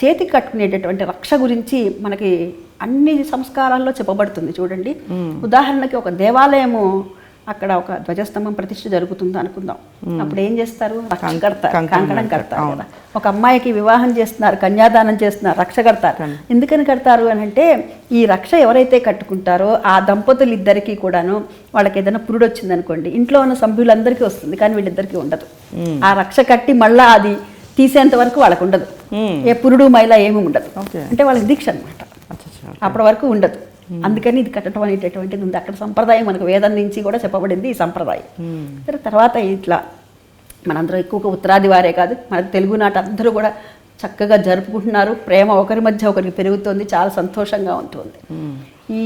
చేతికి కట్టుకునేటటువంటి రక్ష గురించి మనకి అన్ని సంస్కారాల్లో చెప్పబడుతుంది చూడండి. ఉదాహరణకి ఒక దేవాలయము అక్కడ ఒక ధ్వజస్తంభం ప్రతిష్ఠ జరుగుతుంది అనుకుందాం. అప్పుడు ఏం చేస్తారు? రక్ష కడతారు కంకణం కడతారు కదా. ఒక అమ్మాయికి వివాహం చేస్తున్నారు కన్యాదానం చేస్తున్నారు రక్ష కడతారు. ఎందుకని కడతారు అని అంటే ఈ రక్ష ఎవరైతే కట్టుకుంటారో ఆ దంపతులు ఇద్దరికి కూడాను వాళ్ళకి ఏదైనా పురుడు వచ్చింది అనుకోండి ఇంట్లో ఉన్న సభ్యులందరికీ వస్తుంది కానీ వీళ్ళిద్దరికీ ఉండదు. ఆ రక్ష కట్టి మళ్ళా అది తీసేంత వరకు వాళ్ళకు ఉండదు. ఏ పురుడు మైల ఏమి ఉండదు. అంటే వాళ్ళకి దీక్ష అనమాట అప్పటి వరకు ఉండదు. అందుకని ఇది కట్టడం అనేటటువంటిది ఉంది. అక్కడ సంప్రదాయం మనకు వేదం నుంచి కూడా చెప్పబడింది ఈ సంప్రదాయం. సరే తర్వాత ఇట్లా మనందరం ఎక్కువగా ఉత్తరాది వారే కాదు. మన తెలుగునాట అందరూ కూడా చక్కగా జరుపుకుంటున్నారు. ప్రేమ ఒకరి మధ్య ఒకరికి పెరుగుతుంది. చాలా సంతోషంగా ఉంటుంది. ఈ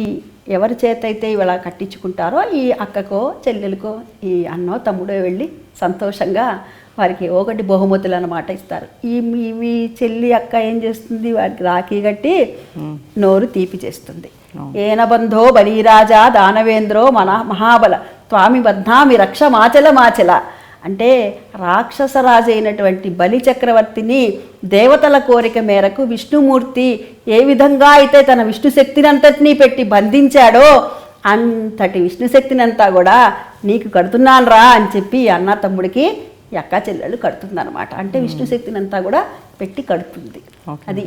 ఎవరి చేత అయితే ఇవాళ కట్టించుకుంటారో ఈ అక్కకో చెల్లెలకో ఈ అన్నో తమ్ముడో వెళ్ళి సంతోషంగా వారికి ఒకటి బహుమతులు అన్నమాట ఇస్తారు. ఈ మీ చెల్లి అక్క ఏం చేస్తుంది? వారికి రాఖీ కట్టి నోరు తీపి చేస్తుంది. ఏన బంధో బలిరాజా దానవేంద్రో మన మహాబల స్వామి బద్నామి రక్ష మాచల మాచల. అంటే రాక్షసరాజు అయినటువంటి బలి చక్రవర్తిని దేవతల కోరిక మేరకు విష్ణుమూర్తి ఏ విధంగా అయితే తన విష్ణు శక్తిని అంతటినీ పెట్టి బంధించాడో అంతటి విష్ణు శక్తిని అంతా కూడా నీకు కడుతున్నాను రా అని చెప్పి అన్న తమ్ముడికి ఈ అక్క చెల్లెళ్ళు కడుతుంది అనమాట అంటే విష్ణు శక్తిని అంతా కూడా పెట్టి కడుతుంది. అది